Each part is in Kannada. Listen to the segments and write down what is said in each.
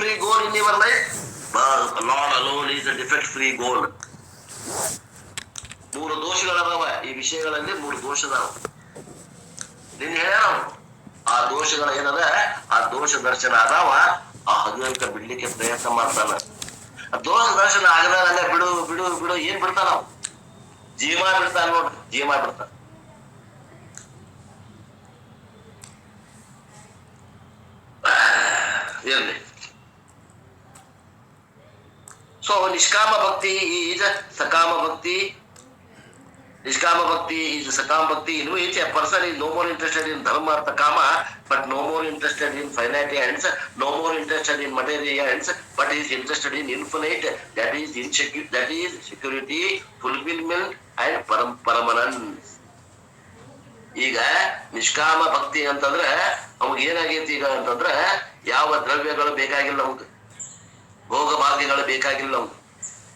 free goal in your life? The Lord alone is a defect free goal. ಮೂರು ದೋಷಗಳದಾವ. ಈ ವಿಷಯಗಳಲ್ಲಿ ಮೂರು ದೋಷ ಅದಾವ ನಿನ್ ಅವ್ರು. ಆ ದೋಷಗಳ ಏನದ? ಆ ದೋಷ ದರ್ಶನ ಅದಾವ. ಆ ಹಗಲಂಕ ಬಿಡ್ಲಿಕ್ಕೆ ಪ್ರಯತ್ನ ಮಾಡ್ತಾನ. ದೋಷ ದರ್ಶನ ಆಗದ ಬಿಡು ಬಿಡು ಬಿಡು, ಏನ್ ಬಿಡ್ತಾನ ಜೀವ ಬಿಡ್ತಾನ ನೋಡ್ರಿ ಜೀವ ಬಿಡ್ತಾನ. ಇರ್ಲಿ ಸೊ ನಿಷ್ಕಾಮ ಭಕ್ತಿ ಈಜ್ ಸಕಾಮ ಭಕ್ತಿ ನಿಷ್ಕಾಮ bhakti is sakama bhakti in which a person is no more interested in dharma artha kama but no more interested in finite ends no more interested in material ends but is interested in infinite that is in that is security fulfilment and param ಪರಮನನ್ ಈಗ ನಿಷ್ಕಾಮ ಭಕ್ತಿ ಅಂತಂದ್ರೆ, ಅವಾಗ ಏನಾಗೈತಿ ಈಗ ಅಂತಂದ್ರೆ, ಯಾವ ದ್ರವ್ಯಗಳು ಬೇಕಾಗಿಲ್ಲ ಅವಾಗ ಭೋಗ ಭಾಗ್ಯಗಳು ಬೇಕಾಗಿಲ್ಲ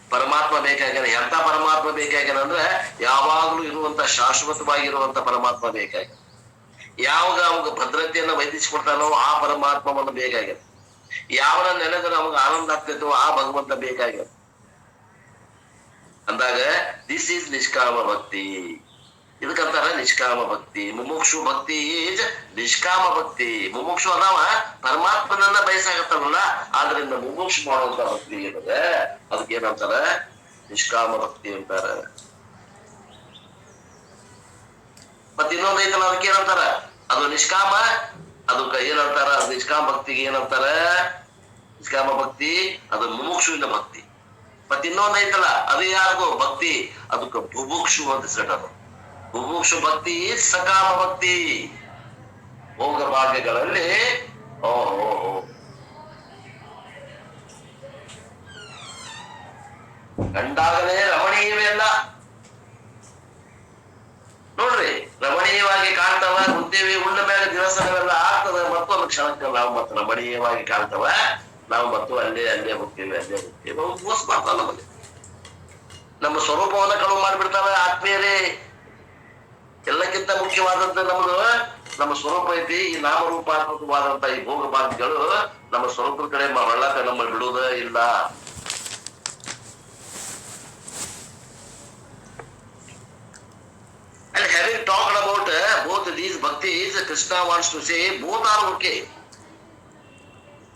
ಪರಮಾತ್ಮ ಬೇಕಾಗಿಲ್ಲ. ಎಂತ ಪರಮಾತ್ಮ ಬೇಕಾಗಿಲ್ಲ ಅಂದ್ರೆ ಯಾವಾಗ್ಲೂ ಇರುವಂತ ಶಾಶ್ವತವಾಗಿರುವಂತ ಪರಮಾತ್ಮ ಬೇಕಾಗಿಲ್ಲ. ಯಾವಾಗ ಅವಾಗ ಭದ್ರತೆಯನ್ನ ವಹಿಸಿಕೊಡ್ತಾನೋ ಆ ಪರಮಾತ್ಮವನ್ನು ಬೇಕಾಗಿಲ್ಲ. ಯಾವನ ನೆನೆದ್ರೆ ನಮಗೆ ಆನಂದ ಆಗ್ತಿತ್ತು ಆ ಭಗವಂತ ಬೇಕಾಗಿಲ್ಲ. ಅಂದಾಗ ದಿಸ್ ಈಸ್ ನಿಷ್ಕಾಮ ಭಕ್ತಿ. ಇದಕ್ಕಂತಾರ ನಿಷ್ಕಾಮ ಭಕ್ತಿ, ಮುಮುಕ್ಷು ಭಕ್ತಿ ಈಜ್ ನಿಷ್ಕಾಮ ಭಕ್ತಿ. ಮುಮುಕ್ಷು ಅದಾವ, ಪರಮಾತ್ಮನನ್ನ ಬಯಸಾಗತ್ತಲ್ಲ ಆದ್ರಿಂದ ಮುಮುಕ್ಷು ಮಾಡುವಂತ ಭಕ್ತಿ ಏನದ? ಅದಕ್ಕೆ ನಿಷ್ಕಾಮ ಭಕ್ತಿ ಅಂತಾರ. ಮತ್ ಇನ್ನೊಂದ್ ಐತಲ್ಲ, ಅದಕ್ಕೆ ಏನಂತಾರ? ಅದು ನಿಷ್ಕಾಮ ಅದಕ್ಕ ಏನಂತಾರ? ಅದು ನಿಷ್ಕಾಮ ಭಕ್ತಿಗೆ ಏನಂತಾರ? ನಿಷ್ಕಾಮ ಭಕ್ತಿ, ಅದು ಮುಮುಕ್ಷುವಿನ ಭಕ್ತಿ. ಮತ್ ಇನ್ನೊಂದ್ ಐತಲ್ಲ, ಅದು ಯಾರಿಗೋ ಭಕ್ತಿ. ಅದಕ್ಕ ಬುಭುಕ್ಷು ಅಂತ ಹೆಸರಿಟ್ಟದು ಬುಭುಕ್ಷು ಭಕ್ತಿ, ಸಕಾಮ ಭಕ್ತಿ. ಭೋಗ ಭಾಗ್ಯಗಳಲ್ಲಿ ಓಹೋ. ಕಂಡಾಗಲೇ ರಮಣೀಯವೇ ಅಲ್ಲ ನೋಡ್ರಿ, ರಮಣೀಯವಾಗಿ ಕಾಣ್ತವ ಉದ್ದೇವಿ ಉಂಡ ಮೇಲೆ ದಿವಸಗಳೆಲ್ಲ ಆಗ್ತದೆ, ಮತ್ತೊಂದು ಕ್ಷಣಕ್ಕೆ ನಾವು ಮತ್ತೆ ರಮಣೀಯವಾಗಿ ಕಾಣ್ತವ. ನಾವು ಮತ್ತು ಅಲ್ಲೇ ಅಲ್ಲೇ ಹೋಗ್ತೀವಿ ಅಲ್ಲೇ ಹೋಗ್ತೀವಿ ಮೋಸ ಮಾಡ್ತಾವ ನಮಗೆ ನಮ್ಮ ಸ್ವರೂಪವನ್ನ ಕಳುವು ಮಾಡಿಬಿಡ್ತಾವೆ ಆತ್ಮೀಯರೇ. ಎಲ್ಲಕ್ಕಿಂತ ಮುಖ್ಯವಾದಂತ ನಮ್ದು ನಮ್ಮ ಸ್ವರೂಪ ಐತಿ ಈ ನಾಮರೂಪಾತ್ಮಕವಾದಂತ ಈ ಭೋಗ ಬಾಧಿಗಳು ನಮ್ಮ ಸ್ವರೂಪದ ಕಡೆ ಮ- ನಮ್ಮ ಬಿಡುವುದ ಇಲ್ಲ. And having talked about uh, both these bhaktis, Krishna wants to say both are okay.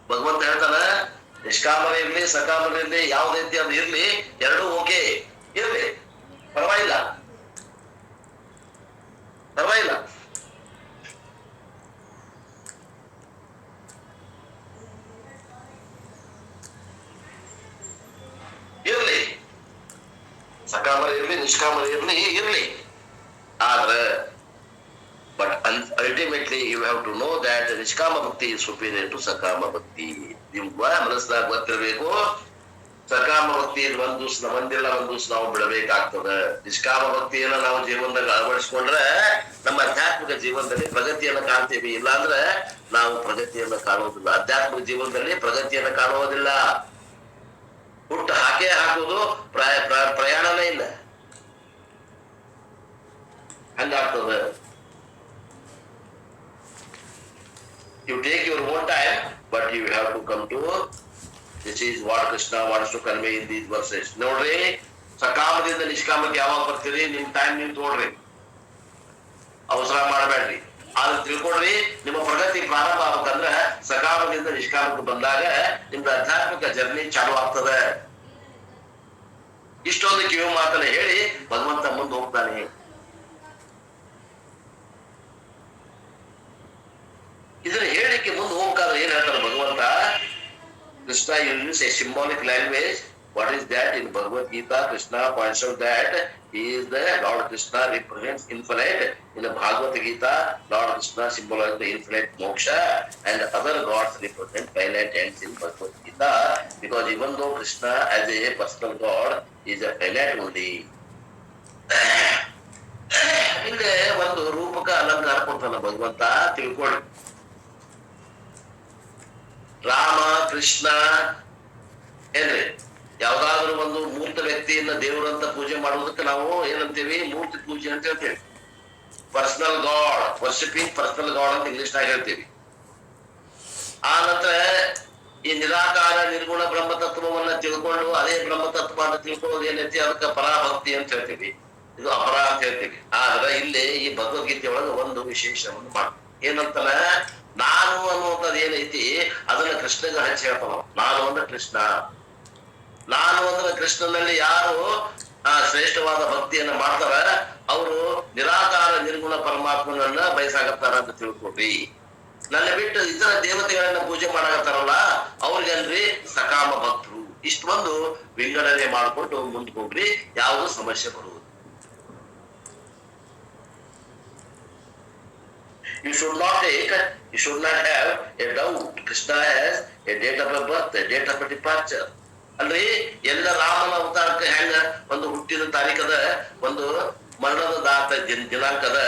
ಭಗವಂತ ಇರ್ಲಿ ಯಾವ್ದೈತಿ ಅದು ಇರ್ಲಿ ಎರಡು ಓಕೆ ಇರ್ಲಿ ಪರವಾಗಿಲ್ಲ. ಪರವಾಗಿಲ್ಲ ಇರ್ಲಿ ಸಕಾಮರ ಇರ್ಲಿ ನಿಷ್ಕಾಮರ ಇರ್ಲಿ ಇರ್ಲಿ ಆದ್ರೆ but ultimately you have to know that nishkama bhakti is superior to ಸಕಾಮ ಭಕ್ತಿ ನಿಮ್ಗ ಮನಸ್ಸಿನಾಗ ಗೊತ್ತಿರ್ಬೇಕು ಸಕಾಮ ಭಕ್ತಿ ಒಂದ್ ದಿವ್ಸ ಒಂದಿಲ್ಲ ಒಂದ್ ದಿವ್ಸ ನಾವು ಬಿಡಬೇಕಾಗ್ತದ. ನಿಷ್ಕಾಮ ಭಕ್ತಿಯನ್ನ ನಾವು ಜೀವನದಾಗ ಅಳವಡಿಸ್ಕೊಂಡ್ರೆ ನಮ್ಮ ಆಧ್ಯಾತ್ಮಿಕ ಜೀವನದಲ್ಲಿ ಪ್ರಗತಿಯನ್ನ ಕಾಣ್ತೀವಿ. ಇಲ್ಲಾಂದ್ರೆ ನಾವು ಪ್ರಗತಿಯನ್ನ ಕಾಣುವುದಿಲ್ಲ. ಆಧ್ಯಾತ್ಮಿಕ ಜೀವನದಲ್ಲಿ ಪ್ರಗತಿಯನ್ನ ಕಾಣುವುದಿಲ್ಲ. ಹುಟ್ಟು ಹಾಕೇ ಹಾಕುವುದು ಪ್ರಾಯ ಪ್ರ- ಪ್ರಯಾಣನೇ ಇಲ್ಲ. ಹಂಗಾಗ್ತದ. You take your own time but you have to come to this is what Krishna what's to convey in these verses ನೋಡ್ರಿ ಸಕಾಮದಿಂದ ನಿಷ್ಕಾಮಕ್ಕೆ ಯಾವಾಗ ಬರ್ತೀರಿ ನಿಮ್ ಟೈಮ್ ನೀವು ತೋಡ್ರಿ ಅವಸರ ಮಾಡಬೇಡ್ರಿ ಆದ್ರೆ ತಿಳ್ಕೊಡ್ರಿ ನಿಮ್ಮ ಪ್ರಗತಿ ಪ್ರಾರಂಭ ಆಗ್ಬೇಕಂದ್ರ ಸಕಾಮದಿಂದ ನಿಷ್ಕಾಮಕ್ಕೆ ಬಂದಾಗ ನಿಮ್ದು ಆಧ್ಯಾತ್ಮಿಕ ಜರ್ನಿ ಚಾಲು ಆಗ್ತದೆ ಇಷ್ಟೊಂದು ಕಿವಿ ಮಾತನ್ನ ಹೇಳಿ ಭಗವಂತ ಮುಂದೆ ಹೋಗ್ತಾನೆ ಇದನ್ನ Krishna use a symbolic language what is that in Bhagavad Gita Krishna points out that is the lord Krishna represents infinite in Bhagavata Gita lord Krishna symbolize the infinite moksha and other gods represent finite ends in Bhagavad Gita because even though Krishna as a personal god is a finite only ಇಲ್ಲಿ ಒಂದು ರೂಪಕ ಅಲಂಕಾರ ಕೊಡ್ತಾನ ಭಗವಂತ ತಿಳ್ಕೊಳ್ಳಿ ರಾಮ, ಕೃಷ್ಣ, ಏನ್ರಿ? ಯಾವ್ದಾದ್ರು ಒಂದು ಮೂರ್ತ ವ್ಯಕ್ತಿಯನ್ನ ದೇವರಂತ ಪೂಜೆ ಮಾಡುವುದಕ್ಕೆ ನಾವು ಏನಂತೀವಿ? ಮೂರ್ತಿ ಪೂಜೆ ಅಂತ ಹೇಳ್ತೇವೆ. Personal god worshipping personal god ಅಂತ ಇಂಗ್ಲಿಷ್ ನಾಗ ಹೇಳ್ತೀವಿ. ಆ ನಂತರ ಈ ನಿರಾಕಾರ, ನಿರ್ಗುಣ ಬ್ರಹ್ಮ ತತ್ವವನ್ನ ತಿಳ್ಕೊಂಡು ಅದೇ ಬ್ರಹ್ಮ ತತ್ವ ಅಂತ ತಿಳ್ಕೊಳ್ಳೋದು ಏನೈತಿ? ಅದಕ್ಕೆ ಪರಾಭಕ್ತಿ ಅಂತ ಹೇಳ್ತೀವಿ. ಇದು ಅಪರ ಅಂತ ಹೇಳ್ತೀವಿ. ಆದ್ರೆ ಇಲ್ಲಿ ಈ ಭಗವದ್ಗೀತೆ ಒಳಗೆ ಒಂದು ವಿಶೇಷವನ್ನು ಮಾಡ ಏನಂತಾನ ನಾನು ಅನ್ನುವಂಥದ್ದು ಏನೈತಿ, ಅದನ್ನ ಕೃಷ್ಣನ ಹಚ್ಚಿ ಹೇಳ್ತಾನ ನಾನು ಅಂದ್ರೆ ಕೃಷ್ಣ. ನಾನು ಅಂದ್ರೆ ಕೃಷ್ಣನಲ್ಲಿ ಯಾರು, ಆ, ಶ್ರೇಷ್ಠವಾದ ಭಕ್ತಿಯನ್ನ ಮಾಡ್ತಾರ, ಅವರು ನಿರಾಕಾರ ನಿರ್ಗುಣ ಪರಮಾತ್ಮನನ್ನ ಬಯಸಾಗತ್ತಾರ ಅಂತ ತಿಳ್ಕೊಡ್ರಿ ನನ್ನ ಬಿಟ್ಟು ಇತರ ದೇವತೆಗಳನ್ನ ಪೂಜೆ ಮಾಡಾಕತ್ತಾರಲ್ಲ, ಅವ್ರಿಗೆಲ್ರಿ ಸಕಾಮ ಭಕ್ತರು. ಇಷ್ಟು ಬಂದು ವಿಂಗಡಣೆ ಮಾಡ್ಕೊಂಡು ಮುಂದ್ಕೊಂಡ್ರಿ, ಯಾವುದು ಸಮಸ್ಯೆ ಬರುವುದು You should not take, you should not have a doubt. Krishna has a date of a birth, a date of a departure. ಅಲ್ರಿ ಎಲ್ಲ ರಾಮನ ಅವತಾರಕ್ಕೆ ಹೆಂಗ ಒಂದು ಹುಟ್ಟಿದ ತಾರೀಕದ ಒಂದು ಮರಣದ ದಾತ ದಿನ ದಿನಾಂಕದ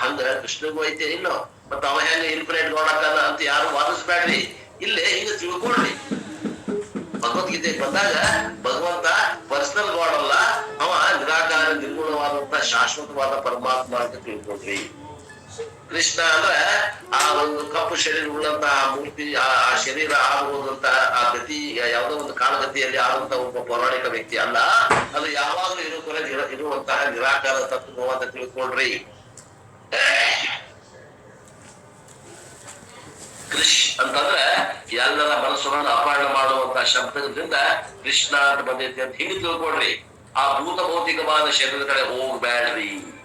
ಹಂಗ ಕೃಷ್ಣಗೂ ಐತೆ ಇನ್ನು. ಮತ್ತ ಅವ ಹೆಂಗ ಇನ್ಫಿನೇಟ್ ನೋಡಕ್ಕಲ್ಲ ಅಂತ ಯಾರು ವಾದಿಸ್ಬೇಡ್ರಿ. ಇಲ್ಲೇ ಹಿಂಗ ತಿಳ್ಕೊಳ್ರಿ. ಭಗವದ್ಗೀತೆ ಬಂದಾಗ ಭಗವಂತ ಪರ್ಸನಲ್ ಗಾಡ್ ಅಲ್ಲ. ಅವ ನಿರಾಕಾರ ನಿರ್ಗುಣವಾದಂತ ಶಾಶ್ವತವಾದ ಪರಮಾತ್ಮ ಅಂತ ತಿಳ್ಕೊಳ್ರಿ. ಕೃಷ್ಣ ಅಂದ್ರೆ ಆ ಒಂದು ಕಪ್ಪು ಶರೀರ ಉಳ್ಳಂತ ಆ ಮೂರ್ತಿ, ಆ ಶರೀರ ಆಗುವುದಂತ ಆ ಗತಿ, ಯಾವುದೋ ಒಂದು ಕಾಲಗತಿಯಲ್ಲಿ ಆದಂತ ಒಬ್ಬ ಪೌರಾಣಿಕ ವ್ಯಕ್ತಿ ಅಲ್ಲ. ಅದು ಯಾವಾಗಲೂ ಇರೋ ಇರುವಂತಹ ನಿರಾಕಾರ ತತ್ವ ಅಂತ ತಿಳ್ಕೊಳ್ರಿ. ಕೃಷ್ ಅಂತಂದ್ರೆ ಎಲ್ಲರ ಮನಸ್ಸನ್ನ ಅಪಹರಣ ಮಾಡುವಂತ ಶಬ್ದದಿಂದ ಕೃಷ್ಣ ಅಂತ ಬಂದೈತಿ ಅಂತ ಹಿಂಗೆ ತಿಳ್ಕೊಳ್ರಿ. ಆ ಭೂತ ಭೌತಿಕವಾದ ಶರೀರದ ಕಡೆ ಹೋಗ್ಬೇಡ್ರಿ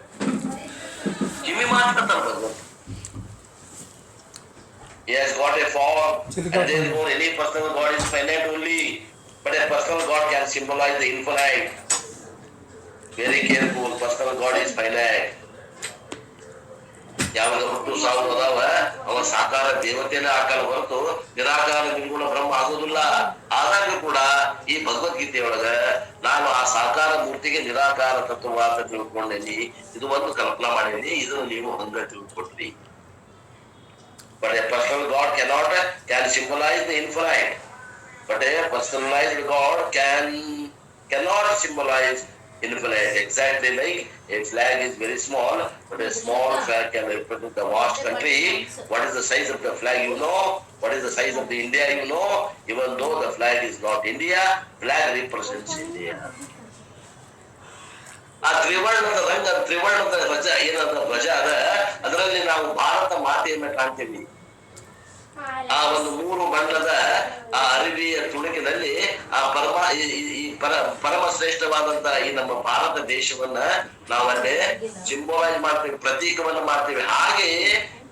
He has got a form, and therefore any personal God is finite only, but a personal God can symbolize the infinite. Very careful, personal God is finite. ಯಾವಾಗ ಹುಟ್ಟು ಸಾವು ಅದಾವ ಅವ ಸಾಕಾರ ದೇವತೆನೇ ಆಕಾರ ಹೊರತು ನಿರಾಕಾರ ನಿರ್ಗುಣ ಬ್ರಹ್ಮ ಆಗೋದಿಲ್ಲ. ಆದಾಗ ಕೂಡ ಈ ಭಗವದ್ಗೀತೆಯೊಳಗ ನಾನು ಆ ಸಾಕಾರ ಮೂರ್ತಿಗೆ ನಿರಾಕಾರ ತತ್ವ ಅಂತ ತಿಳ್ಕೊಂಡೇನಿ. ಇದು ಒಂದು ಕಲ್ಪನಾ ಮಾಡೇನಿ ಇದನ್ನು ನೀವು ಹಂಗ ತಿಳ್ಕೊಟ್ರಿ. But a personal god cannot can symbolize the infinite but a personalized god can cannot can cannot symbolize infinite. Exactly like a flag is very small, but a small flag can represent a vast country. What is the size of the flag you know? What is the size of the India you know? Even though the flag is not India, flag represents India. ಆ ತ್ರಿವರ್ಣದ ರಂಗ ತ್ರಿವರ್ಣದ ಧ್ವಜ ಏನದ ಧ್ವಜ ಅದ ಅದರಲ್ಲಿ ನಾವು ಭಾರತ ಮಾತೆಯನ್ನ ಕಾಣ್ತೀವಿ ಆ ಒಂದು ಮೂರು ಬಣ್ಣದ ಆ ಅರಿವಿಯ ತುಣುಕಿನಲ್ಲಿ ಆ ಪರಮ, ಈ- ಪರ ಪರಮ ಶ್ರೇಷ್ಠವಾದಂತ ಈ ನಮ್ಮ ಭಾರತ ದೇಶವನ್ನ ನಾವಲ್ಲೇ ಸಿಂಬಲೈಸ್ ಮಾಡ್ತೀವಿ, ಪ್ರತೀಕವನ್ನ ಮಾಡ್ತೀವಿ. ಹಾಗೆ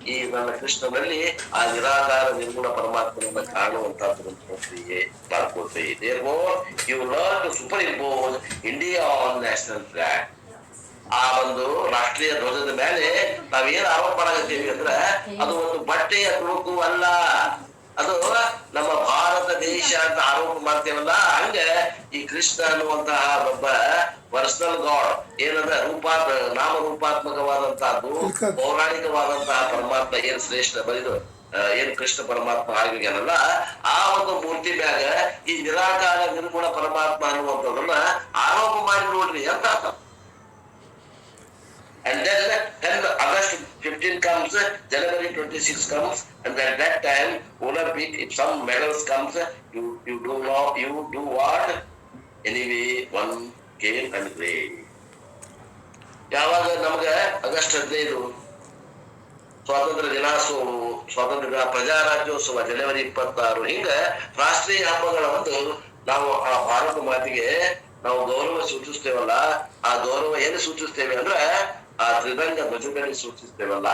ಈ ನನ್ನ ಕೃಷ್ಣನಲ್ಲಿ ಆ ನಿರಾಕಾರ ನಿರ್ಗುಣ ಪರಮಾತ್ಮನನ್ನ ಕಾಣುವಂತ ಪ್ರಕ್ರಿಯೆ ಮಾಡ್ಕೊಳ್ತೀವಿ you learn to superimpose India on national flag ಆ ಒಂದು ರಾಷ್ಟ್ರೀಯ ಧ್ವಜದ ಮೇಲೆ ನಾವೇನು ಆರೋಪ ಮಾಡಕತ್ತೀವಿ ಅಂದ್ರ ಅದು ಒಂದು ಬಟ್ಟೆಯ ತುಣುಕು ಅಲ್ಲ. ಅದು ನಮ್ಮ ಭಾರತ ದೇಶ ಅಂತ ಆರೋಪ ಮಾಡ್ತೇವಲ್ಲ ಹಂಗ ಈ ಕೃಷ್ಣ ಅನ್ನುವಂತಹ ಒಬ್ಬ ಪರ್ಸನಲ್ ಗಾಡ್ ಏನಂದ್ರೆ ರೂಪಾ ನಾಮರೂಪಾತ್ಮಕವಾದಂತಹದ್ದು ಪೌರಾಣಿಕವಾದಂತಹ ಪರಮಾತ್ಮ ಏನ್ ಶ್ರೇಷ್ಠ ಬರೀದು ಏನ್ ಕೃಷ್ಣ ಪರಮಾತ್ಮ ಆಗಿರ್ಯಾನಲ್ಲ ಆ ಒಂದು ಮೂರ್ತಿ ಮ್ಯಾಗ ಈ ನಿರಾಕಾರ ನಿರ್ಗುಣ ಪರಮಾತ್ಮ ಅನ್ನುವಂಥದ್ದನ್ನ ಆರೋಪ ಮಾಡಿ ನೋಡ್ರಿ ಅಂತ ಅರ್ಥ. And then then August 15 comes, January 26 comes, and at that time, Olympic, if some medals comes, you you do not you do what? Anyway, one came and played. ಯಾವಾಗ ನಮ್ಗೆ ಆಗಸ್ಟ್ ಹದಿನೈದು ಸ್ವಾತಂತ್ರ್ಯ ದಿನಾಚೋತ್ಸವ ಸ್ವಾತಂತ್ರ್ಯ ಪ್ರಜಾರಾಜ್ಯೋತ್ಸವ ಜನವರಿ ಇಪ್ಪತ್ತಾರು ಹಿಂಗ ರಾಷ್ಟ್ರೀಯ ಹಬ್ಬಗಳ ನಾವು ಆ ಭಾರತ ಮಾತಿಗೆ ನಾವು ಗೌರವ ಸೂಚಿಸ್ತೇವಲ್ಲ ಆ ಗೌರವ ಏನು ಸೂಚಿಸ್ತೇವೆ ಅಂದ್ರೆ ಆ ತ್ರಿರಂಗ ಧ್ವಜದಲ್ಲಿ ಸೂಚಿಸ್ತೇವಲ್ಲ,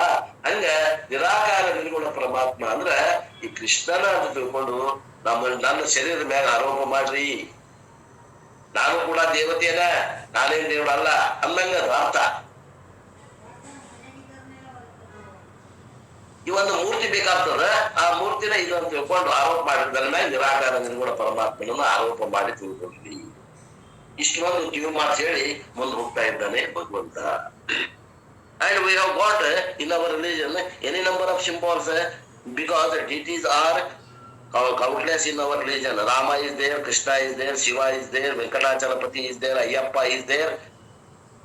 ಹಂಗ ನಿರಾಕಾರ ನಿರ್ಗುಣ ಪರಮಾತ್ಮ ಅಂದ್ರ ಈ ಕೃಷ್ಣನ ಅಂತ ತಿಳ್ಕೊಂಡು ನಮ್ಮ ನನ್ನ ಶರೀರದ ಮ್ಯಾಗ ಆರೋಪ ಮಾಡ್ರಿ. ನಾನು ಕೂಡ ದೇವತೆಯನ ನಾನೇನ್ ದೇವರಲ್ಲ ಅನ್ನಂಗ ಅರ್ಥ. ಈ ಒಂದು ಮೂರ್ತಿ ಬೇಕಾಗ್ತದ, ಆ ಮೂರ್ತಿನ ಇದು ಅಂತ ತಿಳ್ಕೊಂಡು ಆರೋಪ ಮಾಡಿದ್ರ ಮೇಲೆ ನಿರಾಕಾರ ನಿರ್ಗುಣ ಪರಮಾತ್ಮನನ್ನು ಆರೋಪ ಮಾಡಿ ತಿಳ್ಕೊಂಡ್ರಿ ಇಷ್ಟೊಂದು ಕಿವಿ ಮಾತು ಹೇಳಿ ಮುಂದೆ ಹೋಗ್ತಾ ಇದ್ದಾನೆ ಭಗವಂತ. And we have got uh, in our religion any number of symbols uh, because deities are cou- countless in our religion. Rama is there, Krishna is there, Shiva is there, Venkatachalapati is there, Ayappa is there,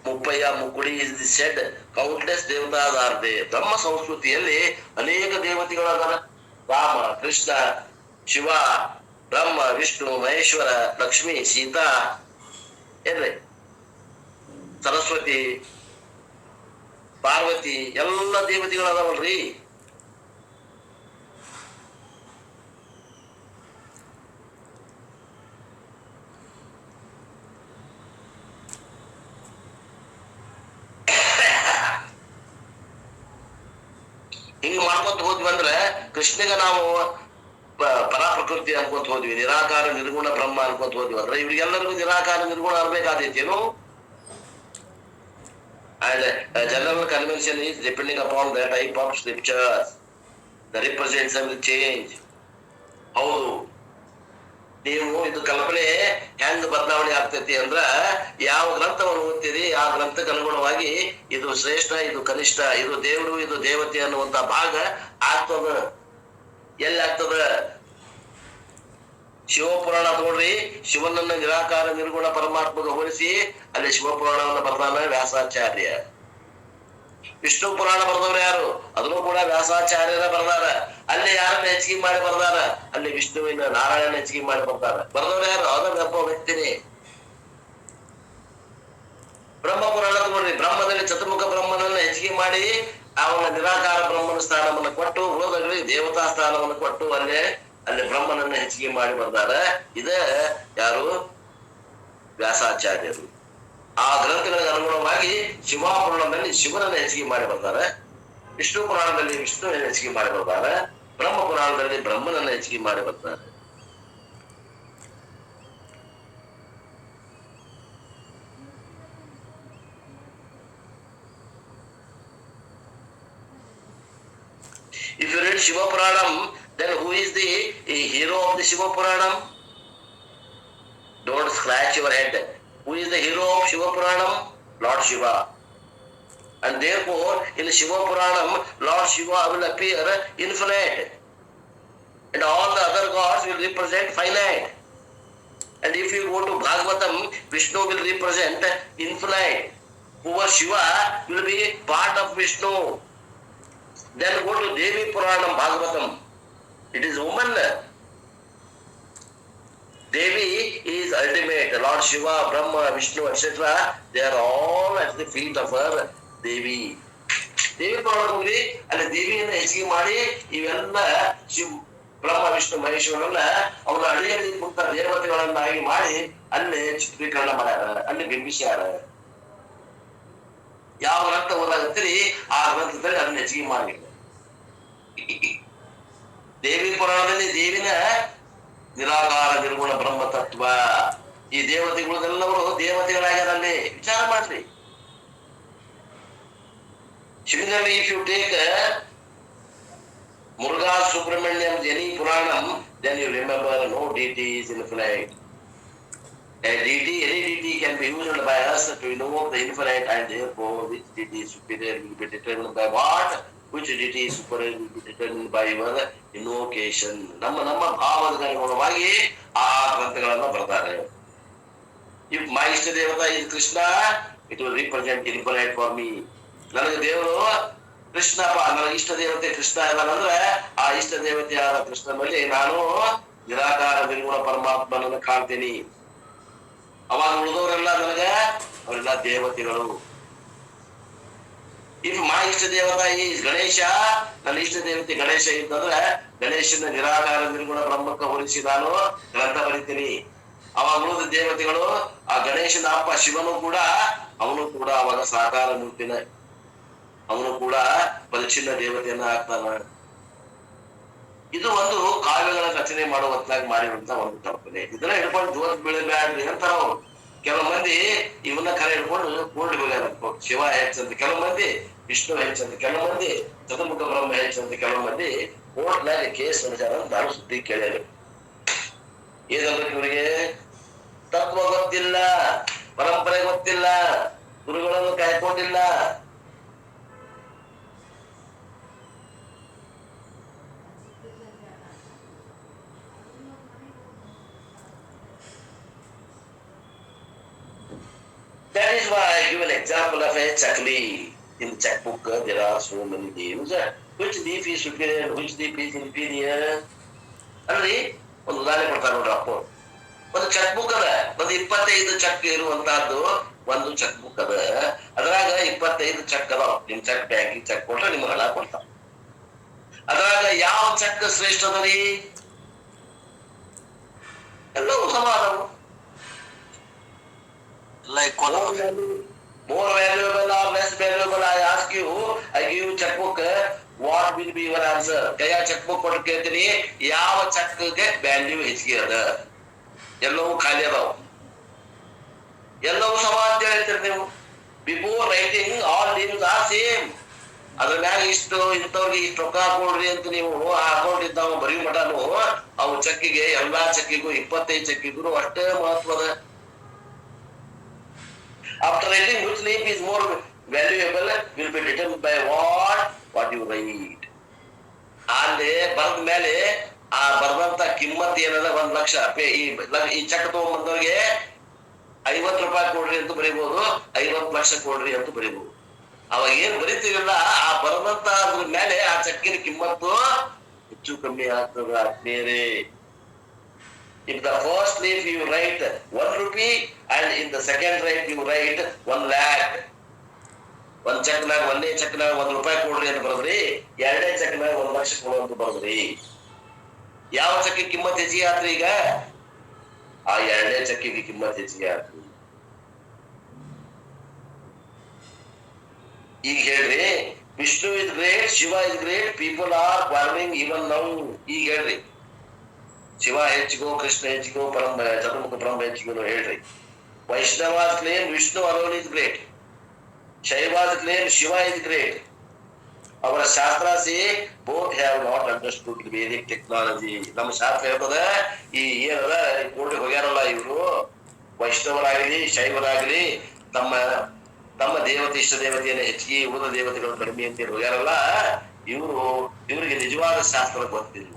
Muppayya Mukkudi is the said countless devatas are they ನಮ್ಮ ಸಂಸ್ಕೃತಿಯಲ್ಲಿ ಅನೇಕ ದೇವತೆಗಳು ಅದಾರ ರಾಮ ಕೃಷ್ಣ ಶಿವ ಬ್ರಹ್ಮ ವಿಷ್ಣು ಮಹೇಶ್ವರ ಲಕ್ಷ್ಮಿ ಸೀತಾ ಏನ್ರಿ ಸರಸ್ವತಿ ಪಾರ್ವತಿ, ಎಲ್ಲ ದೇವತೆಗಳು ಅದಾವಲ್ರಿ ಹಿಂಗ್ ಮಾಡ್ಕೊಂತ ಹೋದ್ವಿ ಅಂದ್ರೆ ಕೃಷ್ಣಗ ನಾವು ಪರಾಪ್ರಕೃತಿ ಅನ್ಕೊಂತ ಹೋದ್ವಿ, ನಿರಾಕಾರ ನಿರ್ಗುಣ ಬ್ರಹ್ಮ ಅನ್ಕೊಂತ ಹೋದ್ವಿ ಅಂದ್ರೆ ಇವ್ರಿಗೆಲ್ಲರಿಗೂ ನಿರಾಕಾರ ನಿರ್ಗುಣ ಅನ್ಬೇಕಾದೈತೇನು And a general convention is depending upon the type of scriptures. The representation will change. ಹೌದು ನೀವು ಇದು ಕಲ್ಪನೆ ಹೆಂಗ್ ಬದಲಾವಣೆ ಆಗ್ತೈತಿ ಅಂದ್ರ, ಯಾವ ಗ್ರಂಥವನ್ನು ಓದ್ತೀರಿ, ಆ ಗ್ರಂಥಕ್ಕೆ ಅನುಗುಣವಾಗಿ ಇದು ಶ್ರೇಷ್ಠ, ಇದು ಕನಿಷ್ಠ, ಇದು ದೇವರು, ಇದು ದೇವತೆ ಅನ್ನುವಂತ ಭಾಗ ಆಗ್ತದ ಎಲ್ಲಿ ಆಗ್ತದ ಶಿವಪುರಾಣ ನೋಡ್ರಿ, ಶಿವನನ್ನ ನಿರಾಕಾರ ನಿರ್ಗುಣ ಪರಮಾತ್ಮಗ ಹೋಲಿಸಿ ಅಲ್ಲಿ ಶಿವಪುರಾಣವನ್ನ ಬರ್ದಾನ ವ್ಯಾಸಾಚಾರ್ಯ. ವಿಷ್ಣು ಪುರಾಣ ಬರ್ದವ್ರು ಯಾರು? ಅದನ್ನು ಕೂಡ ವ್ಯಾಸಾಚಾರ್ಯರ ಬರ್ದಾರ. ಅಲ್ಲಿ ಯಾರನ್ನ ಹೆಚ್ಚಿಗೆ ಮಾಡಿ ಬರ್ದಾರ? ಅಲ್ಲಿ ವಿಷ್ಣುವಿನ ನಾರಾಯಣ ಹೆಚ್ಚಿಗೆ ಮಾಡಿ ಬರ್ದಾರ. ಬರ್ದವ್ರು ಯಾರು? ಅದನ್ನ ಒಬ್ಬ ವ್ಯಕ್ತಿನೇ. ಬ್ರಹ್ಮ ಪುರಾಣ ನೋಡ್ರಿ, ಬ್ರಹ್ಮದಲ್ಲಿ ಚತುರ್ಮುಖ ಬ್ರಹ್ಮನನ್ನ ಹೆಚ್ಚಿಗೆ ಮಾಡಿ, ಅವನ ನಿರಾಕಾರ ಬ್ರಹ್ಮನ ಸ್ಥಾನವನ್ನು ಕೊಟ್ಟು ಹೋದಲ್ಲಿ ದೇವತಾ ಸ್ಥಾನವನ್ನು ಕೊಟ್ಟು, ಅಲ್ಲೇ ಅಲ್ಲಿ ಬ್ರಹ್ಮನನ್ನ ಹೆಚ್ಚಿಗೆ ಮಾಡಿ ಬಂದಾರ. ಇದ ಯಾರು? ವ್ಯಾಸಾಚಾರ್ಯರು. ಆ ಗ್ರಂಥಗಳಿಗೆ ಅನುಗುಣವಾಗಿ ಶಿವಾಪುರಾಣದಲ್ಲಿ ಶಿವನನ್ನ ಹೆಚ್ಚಿಗೆ ಮಾಡಿ ಬರ್ತಾರೆ ವಿಷ್ಣು ಪುರಾಣದಲ್ಲಿ ವಿಷ್ಣುವಿನ ಹೆಚ್ಚಿಗೆ ಮಾಡಿ ಬರ್ತಾರೆ ಬ್ರಹ್ಮ ಪುರಾಣದಲ್ಲಿ ಬ್ರಹ್ಮನನ್ನ ಹೆಚ್ಚಿಗೆ ಮಾಡಿ ಬರ್ತಾರೆ read Shiva Puranam, then who is the hero of the Shiva Puranam? Don't scratch your head. Who is the hero of Shiva Puranam? Lord Shiva. And therefore, in Shiva Puranam, Lord Shiva will appear infinite. And all the other gods will represent finite. And if you go to Bhagavatam, Vishnu will represent infinite. Poor Shiva will be part of Vishnu. Then go to Devi Puranam Bhagavatam. It is woman. Devi is ultimate lord Shiva Brahma Vishnu etc. They are all at the feet of her Devi Devi Purana ಅಲ್ಲಿ ದೇವಿಯನ್ನ ಹೆಚ್ಚಿಗೆ ಮಾಡಿ ಇವೆಲ್ಲ ಶಿವ, ಬ್ರಹ್ಮ, ವಿಷ್ಣು ಮಹೇಶ್ವರನ್ನ ಅವರ ಅಡಿಯಲ್ಲಿ ಮುಕ್ತ ದೇವತೆಗಳನ್ನಾಗಿ ಮಾಡಿ ಅಲ್ಲಿ ಚಿತ್ರೀಕರಣ ಮಾಡ್ಯಾರ, ಅಲ್ಲಿ ಬಿಂಬಿಸ್ಯಾರ ಯಾವ ಗ್ರಂಥ ಓದಾಗತ್ತೀರಿ ಆ ಗ್ರಂಥದಲ್ಲಿ ಅದನ್ನ ಹೆಚ್ಚಿಗೆ ಮಾಡಿ ದೇವಿ ಪುರಾಣದಲ್ಲಿ ದೇವಿನ ನಿರಾಕಾರ ನಿರ್ಗುಣ ಬ್ರಹ್ಮ ತತ್ವ ಈ ದೇವತೆಗಳೆಲ್ಲವರು ದೇವತೆಗಳಾಗ್ಯಾರ ಅಲ್ಲಿ ವಿಚಾರ ಮಾಡ್ರಿ Similarly, if you take uh, Muruga Subramaniam Jani Puranam, then you remember no deity is infinite. A deity, any deity can be used by us to know the infinite and therefore which deity is superior will be determined by what? Which deity is determined by. ನಮ್ಮ ನಮ್ಮ ಭಾವದ ಅನುಗುಣವಾಗಿ ಆ ಗ್ರಂಥಗಳನ್ನ ಬರ್ತಾರೆ If my ishta devata is Krishna it will represent infinite for me. ನನಗೆ ದೇವರು ಕೃಷ್ಣಪ್ಪ, ನನಗೆ ಇಷ್ಟ ದೇವತೆ ಕೃಷ್ಣ ಇದ್ದಾನಂದ್ರೆ ಆ ಇಷ್ಟ ದೇವತೆಯಾದ ಕೃಷ್ಣನಲ್ಲಿ ನಾನು ನಿರಾಕಾರ ನಿರ್ಗುಣ ಪರಮಾತ್ಮನನ್ನು ಕಾಣ್ತೀನಿ ಅವಾಗ ಉಳಿದವರೆಲ್ಲ ನನಗೆ ಅವರೆಲ್ಲ ದೇವತೆಗಳು ಇಫ್ ಮಾ ಇಷ್ಟ ದೇವತಾ ಈ ಗಣೇಶ. ನನ್ನ ಇಷ್ಟ ದೇವತೆ ಗಣೇಶ ಇತ್ತಂದ್ರೆ ಗಣೇಶನ ನಿರಾಕಾರ ನಿರ್ಗುಣ ಬ್ರಹ್ಮಕ್ಕೆ ಹೋಲಿಸಿ ನಾನು ಗ್ರಂಥ ಬರಿತೀನಿ. ಅವಾಗ ಉಳಿದ ದೇವತೆಗಳು, ಆ ಗಣೇಶನ ಅಪ್ಪ ಶಿವನು ಕೂಡ, ಅವನು ಕೂಡ ಅವಾಗ ಸಾಕಾರ ಮೂರ್ತಿನ, ಅವನು ಕೂಡ ಪರಿಚಿನ್ನ ದೇವತೆಯನ್ನ ಆಗ್ತಾನ. ಇದು ಒಂದು ಕಾವ್ಯಗಳ ರಚನೆ ಮಾಡುವಂತಾಗಿ ಮಾಡಿರುವಂತ ಒಂದು ಕಲ್ಪನೆ ಇದನ್ನ ಹಿಡ್ಕೊಂಡು ಜೋತ್ ಬೀಳಬ್ಯಾಡ್ರಿ ಅಂತಾರ ಅವ್ರು ಕೆಲವು ಮಂದಿ ಇವನ್ನ ಕರೆ ಹಿಡ್ಕೊಂಡು ಕೂರ್ಡ್ ಬೀಳ್ಯಾರ ಶಿವ ಹೆಚ್ಚಂತ ಕೆಲವು ಮಂದಿ, ವಿಷ್ಣು ಹೆಚ್ಚಂತ ಕೆಲವು ಮಂದಿ ಚತುರ್ಮುಖ ಬ್ರಹ್ಮ ಹೆಚ್ಚಂತ ಕೆಲವು ಮಂದಿ ಕೋರ್ಟ್ನಾಗ ಕೇಸ್ ನಡೆಸ್ಯಾರ ಅಂತ ನಾನು ಸುದ್ದಿ ಕೇಳ್ಯಾರ ಏನಂದ್ರೆ ಇವರಿಗೆ? ತತ್ವ ಗೊತ್ತಿಲ್ಲ, ಪರಂಪರೆ ಗೊತ್ತಿಲ್ಲ, ಗುರುಗಳನ್ನು ಕಾಯ್ಕೊಂಡಿಲ್ಲ That is why I give an example of a chakli. In checkbook, uh, there are so many names. Uh, Which leaf is superior, which leaf is inferior? ಅಲ್ರಿ ಒಂದು ಉದಾಹರಣೆ ಕೊಡ್ತಾರೆ ನೋಡ್ರಿ ಅಪ್ಪ ಒಂದು ಚೆಕ್ ಬುಕ್ ಅದ ಒಂದು ಇಪ್ಪತ್ತೈದು ಚೆಕ್ ಇರುವಂತಹದ್ದು ಒಂದು ಚೆಕ್ ಬುಕ್ ಅದ ಅದ್ರಾಗ ಇಪ್ಪತ್ತೈದು ಚೆಕ್ ಅದಾವ ನಿಮ್ ಚೆಕ್ ಬ್ಯಾಂಕಿಂಗ್ ಚೆಕ್ ಕೊಟ್ರೆ ನಿಮ್ಗೆ ಹಣ ಕೊಡ್ತಾವ ಅದ್ರಾಗ ಯಾವ ಚೆಕ್ ಶ್ರೇಷ್ಠ ಅದ ರೀ ಎಲ್ಲವೂ ಸಮ Like more what? valuable, more valuable or less valuable, I ask you, I give you checkbook, what will be your answer? ಕೈಯ ಚೆಕ್ಬುಕ್ ಕೊಟ್ಟು ಕೇಳ್ತೀನಿ ಯಾವ ಚೆಕ್ಗೆ ವ್ಯಾಲ್ಯೂ ಹೆಚ್ಚಿಗೆ ಅದ ಎಲ್ಲವೂ ಖಾಲಿ ಅದಾವ ಎಲ್ಲವೂ ಸಮ ಅಂತ ಹೇಳ್ತೀರಿ ನೀವು before writing all deals are same ಅದ್ರ ಮ್ಯಾಗ ಇಷ್ಟು ಇಂಥವ್ರಿಗೆ ಇಷ್ಟು ರೊಕ್ಕ ಹಾಕೊಡ್ರಿ ಅಂತ ನೀವು ಆ ಅಕೌಂಟ್ ಇದ್ದಾವ ಬರೀ ಮಟನು ಅವು ಚೆಕ್ಕಿಗೆ ಎಲ್ಲಾ ಚೆಕ್ಕಿಗೂ ಇಪ್ಪತ್ತೈದು ಚೆಕ್ಕಿಗೂ ಅಷ್ಟೇ ಮಹತ್ವದ after writing which leaf is more valuable, will be determined by what? What you write. ಅಲ್ಲಿ ಬರೆದ ಮೇಲೆ ಆ ಬರೆದಂತ ಕಿಮ್ಮತ್ ಏನದ ಒಂದ್ ಲಕ್ಷ ಈ ಚೆಕ್ ತಗೊಂಡ್ಬಂದವ್ರಿಗೆ ಐವತ್ ರೂಪಾಯಿ ಕೊಡ್ರಿ ಅಂತ ಬರೀಬಹುದು ಐವತ್ ಲಕ್ಷ ಕೊಡ್ರಿ ಅಂತ ಬರೀಬಹುದು ಅವಾಗ ಏನ್ ಬರಿತೀವಲ್ಲ, ಆ ಬರೆದಂತ ಅದ್ರ ಮೇಲೆ ಆ ಚೆಕ್ಕಿನ ಕಿಮ್ಮತ್ತು ಹೆಚ್ಚು ಕಮ್ಮಿ ಆಗ್ತದ ಆದ್ಮೇಲೆ If the first leaf you write one rupee and in the second leaf you write one lakh. ಒಂದ್ ಚೆಕ್ನಾಗ ಒಂದೇ ಚೆಕ್ನಾಗ ಒಂದ್ ರೂಪಾಯಿ ಕೊಡ್ರಿ ಅಂತ ಬರದ್ರಿ ಎರಡನೇ ಚೆಕ್ನಾಗ ಒಂದ್ ಲಕ್ಷ ಕೊಡು ಅಂತ ಬರದ್ರಿ. ಯಾವ ಚೆಕ್ ಕಿಮ್ಮತ್ ಹೆಚ್ಚಿಗೆ ಆತ್ರಿ ಈಗ? ಆ ಎರಡನೇ ಚೆಕ್ಕಿಗೆ ಕಿಮ್ಮತ್ ಹೆಚ್ಚಿಗೆ ಆತ್ರಿ. ಈಗ ಹೇಳ್ರಿ, Vishnu is great Shiva is great people are warming even now ಈಗ ಹೇಳ್ರಿ ಶಿವ ಹೆಚ್ಚಿಗೋ ಕೃಷ್ಣ ಹೆಚ್ಚಿಗೋ ಪರಮ ಚತುರ್ಮುಖ ಬ್ರಹ್ಮ ಹೆಚ್ಚಿಗೋ ಹೇಳ್ರಿ. ವೈಷ್ಣವಾದ claim Vishnu alone is great ಶೈವಾದ claim Shiva is great ಅವರ ಶಾಸ್ತ್ರ C both have not understood Vedic technology ನಮ್ಮ ಶಾಸ್ತ್ರ ಹೇಳ್ತದ, ಈ ಏನದ ಕೋರ್ಟಿಗೆ ಹೋಗ್ಯಾರಲ್ಲ ಇವರು? ವೈಷ್ಣವರಾಗ್ಲಿ, ಶೈವರಾಗ್ಲಿ ತಮ್ಮ ತಮ್ಮ ದೇವತೆ, ಇಷ್ಟ ದೇವತೆಯನ್ನು ಹೆಚ್ಚಿಗೆ ಉಳಿದ ದೇವತೆಗಳು ಕಡಿಮೆ ಅಂತ ಹೋಗ್ಯಾರಲ್ಲ, ಇವರು, ಇವರಿಗೆ ನಿಜವಾದ ಶಾಸ್ತ್ರ ಗೊತ್ತಿಲ್ಲ.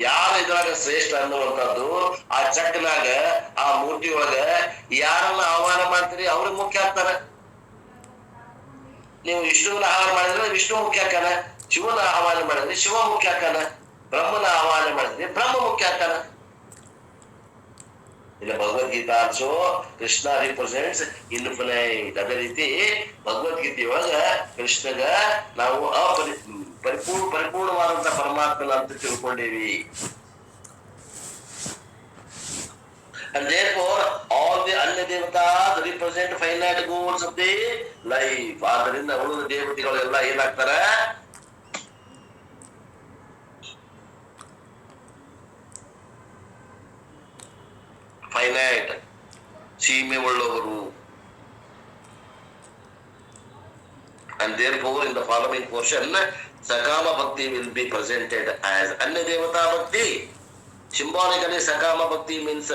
ಯಾರ ಇದ್ರಾಗ ಶ್ರೇಷ್ಠ ಅನ್ನುವಂಥದ್ದು, ಆ ಚಕ್ನಾಗ ಆ ಮೂರ್ತಿ ಒಳಗ ಯಾರನ್ನ ಆಹ್ವಾನ ಮಾಡ್ತೀರಿ, ಅವ್ರಿಗೆ ಮುಖ್ಯ ಆಗ್ತಾರ ನೀವು ವಿಷ್ಣುವನ್ನ ಆಹ್ವಾನ ಮಾಡಿದ್ರೆ ವಿಷ್ಣು ಮುಖ್ಯ ಆಕಾನ ಶಿವನ ಆಹ್ವಾನ ಮಾಡಿದ್ರೆ ಶಿವ ಮುಖ್ಯ ಆಕಾನ ಬ್ರಹ್ಮನ ಆಹ್ವಾನ ಮಾಡಿದ್ರೆ ಬ್ರಹ್ಮ ಮುಖ್ಯ ಆಕಾನ ಇಲ್ಲ, Bhagavad Gita also Krishna represents infinite ಅದೇ ರೀತಿ ಭಗವದ್ಗೀತೆಯೊಳಗ ಕೃಷ್ಣಗ ನಾವು ಅಪರಿ ಪರಿಪೂರ್ ಪರಿಪೂರ್ಣವಾದಂತ ಪರಮಾತ್ಮನ ಅಂತ ತಿಳ್ಕೊಂಡೇವಿ And therefore, all the Anya Devatas represent finite goals of the life. ಆದ್ದರಿಂದ ಉಳಿದ ದೇವತೆಗಳೆಲ್ಲ ಏನಾಗ್ತಾರೆ ಫೈನೈಟ್ ಸೀಮೆ ಉಳ್ಳವರು And therefore, in the following portion, sakama bhakti will be presented as anya bhakti symbolically sakama bhakti means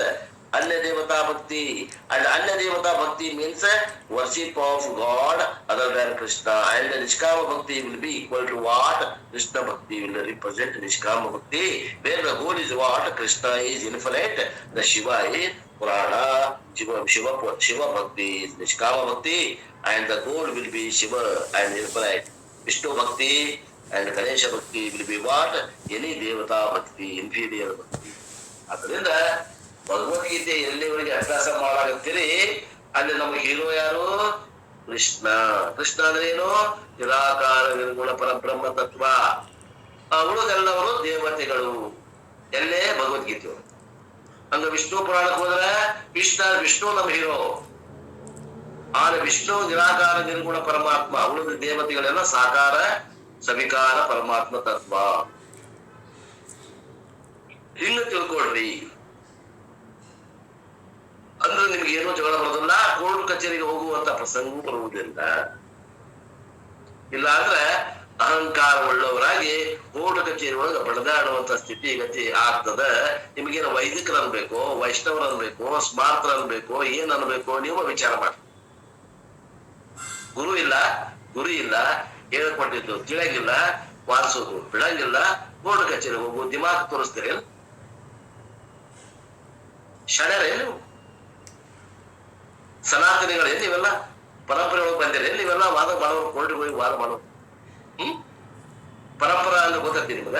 anya bhakti and anya bhakti means worship of god other than krishna and the nishkama bhakti will be equal to what? Krishna bhakti will represent nishkama bhakti where the whole is what? Krishna is infinite. The shiva is purana. Shiva shiva shiva bhakti is nishkama bhakti and the goal will be shiva and infinite. Vishnu bhakti and Ganesha bhakti will B what any ದೇವತಾ ಭಕ್ತಿ ಇನ್ಫೀರಿಯರ್ ಭಕ್ತಿ. ಅದರಿಂದ ಭಗವದ್ಗೀತೆ ಎಲ್ಲಿವರೆಗೆ ಅಭ್ಯಾಸ ಮಾಡಾಕತ್ತೀರಿ? ಅಲ್ಲಿ ನಮ್ಮ ಹೀರೋ ಯಾರು? ಕೃಷ್ಣ. ಕೃಷ್ಣ ಅಂದ್ರೆ ಏನು? ನಿರಾಕಾರ, ನಿರ್ಗುಣ, ಪರಬ್ರಹ್ಮ, ತತ್ವ. ಉಳಿದೆಲ್ಲವರು ದೇವತೆಗಳು. ಎಲ್ಲೇ? ಭಗವದ್ಗೀತೆ ಹಂಗ ವಿಷ್ಣು ಪುರಾಣಕ್ಕೆ ಹೋದ್ರೆ ವಿಷ್ಣು ವಿಷ್ಣು ನಮ್ಮ ಹೀರೋ. ಆದ್ರೆ ವಿಷ್ಣು ನಿರಾಕಾರ, ನಿರ್ಗುಣ ಪರಮಾತ್ಮ. ಉಳಿದ ದೇವತೆಗಳೆಲ್ಲ ಸಾಕಾರ ಸವಿಕಾರ ಪರಮಾತ್ಮ ತತ್ವ. ಹಿಂಗ ತಿಳ್ಕೊಳ್ರಿ. ಅಂದ್ರೆ ನಿಮ್ಗೆ ಏನೋ ಜಗಳ ಬರೋದಿಲ್ಲ, ಕೋರ್ಟ್ ಕಚೇರಿಗೆ ಹೋಗುವಂತ ಪ್ರಸಂಗ ಬರುವುದಿಲ್ಲ. ಇಲ್ಲ ಅಂದ್ರೆ ಅಹಂಕಾರ ಉಳ್ಳವರಾಗಿ ಕೋರ್ಟ್ ಕಚೇರಿ ಒಳಗೆ ಬಡದಾಡುವಂತ ಸ್ಥಿತಿಗತಿ ಆಗ್ತದ. ನಿಮ್ಗೇನು ವೈದಿಕರು ಅನ್ಬೇಕು ವೈಷ್ಣವರು ಅನ್ಬೇಕು ಅನ್ಬೇಕು ಏನ್ ಅನ್ಬೇಕು ನೀವು ವಿಚಾರ ಮಾಡಿ ಗುರು ಇಲ್ಲ, ಗುರಿ ಇಲ್ಲ ಹೇಳ್ಕೊಟ್ಟಿದ್ದು ತಿಳಿಯಂಗಿಲ್ಲ. ವಾರಿಸೋದು ಬಿಡಂಗಿಲ್ಲ. ಕೋರ್ಟ್ ಕಚೇರಿ ಹೋಗು, ದಿಮಾಗ್ ತೋರಿಸ್ತೀರಿ ಶಣರೇ ನೀವು ಸನಾತನಿಗಳೇ ನೀವೆಲ್ಲ ಪರಂಪರೆ ಒಳಗೆ ಬಂದಿರಿ ನೀವೆಲ್ಲ ವಾದ ಮಾಡೋರು ಕೋರ್ಟ್ಗೆ ಹೋಗಿ ವಾದ ಮಾಡೋರು. ಹ್ಮ್? ಗೊತ್ತೈತಿ ನಿಮಗ?